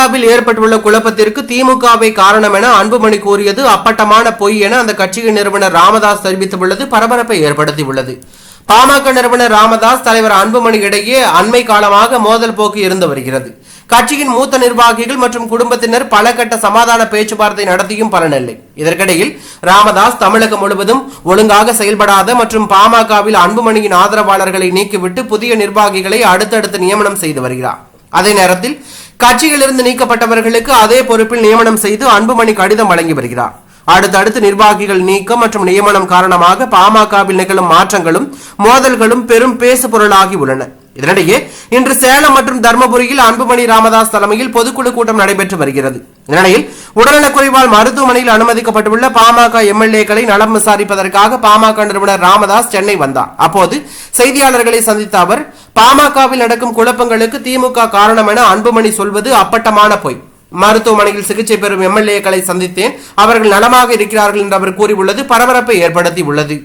பாமகவில் ஏற்பட்டுள்ள குழப்பத்திற்கு திமுகவை காரணம் என அன்புமணி கூறியது அப்பட்டமான பொய் என அந்த கட்சியின் நிறுவனர் ராமதாஸ் தெரிவித்துள்ளது. பரபரப்பை ஏற்படுத்தியுள்ளது. பாமக நிறுவனர் ராமதாஸ் தலைவர் அன்புமணி இடையே அண்மை காலமாக மோதல் போக்கு இருந்து வருகிறது. கட்சியின் மூத்த நிர்வாகிகள் மற்றும் குடும்பத்தினர் பல கட்ட சமாதான பேச்சுவார்த்தை நடத்தியும் பலனில்லை. இதற்கிடையில் ராமதாஸ் தமிழகம் முழுவதும் ஒழுங்காக செயல்படாத மற்றும் பாமகவில் அன்புமணியின் ஆதரவாளர்களை நீக்கிவிட்டு புதிய நிர்வாகிகளை அடுத்தடுத்து நியமனம் செய்து வருகிறார். அதே நேரத்தில் கட்சியிலிருந்து நீக்கப்பட்டவர்களுக்கு அதே பொறுப்பில் நியமனம் செய்து அன்புமணி கடிதம் வழங்கி வருகிறார். அடுத்தடுத்து நிர்வாகிகள் நீக்கம் மற்றும் நியமனம் காரணமாக பாமகவில் நிகழும் மாற்றங்களும் மோதல்களும் பெரும் பேசு பொருளாகி உள்ளன. இதனிடையே இன்று சேலம் மற்றும் தர்மபுரியில் அன்புமணி ராமதாஸ் தலைமையில் பொதுக்குழு கூட்டம் நடைபெற்று வருகிறது. இந்நிலையில் உடல்நலக்குறைவால் மருத்துவமனையில் அனுமதிக்கப்பட்டுள்ள பாமக எம்எல்ஏக்களை நலம் விசாரிப்பதற்காக பாமக நிறுவனர் ராமதாஸ் சென்னை வந்தார். அப்போது செய்தியாளர்களை சந்தித்த அவர் பாமகவில் நடக்கும் குழப்பங்களுக்கு திமுக காரணம் என அன்புமணி சொல்வது அப்பட்டமான பொய். மருத்துவமனையில் சிகிச்சை பெறும் எம்எல்ஏக்களை சந்தித்தேன். அவர்கள் நலமாக இருக்கிறார்கள் என்று அவர் கூறியுள்ளது பரபரப்பை ஏற்படுத்தி உள்ளது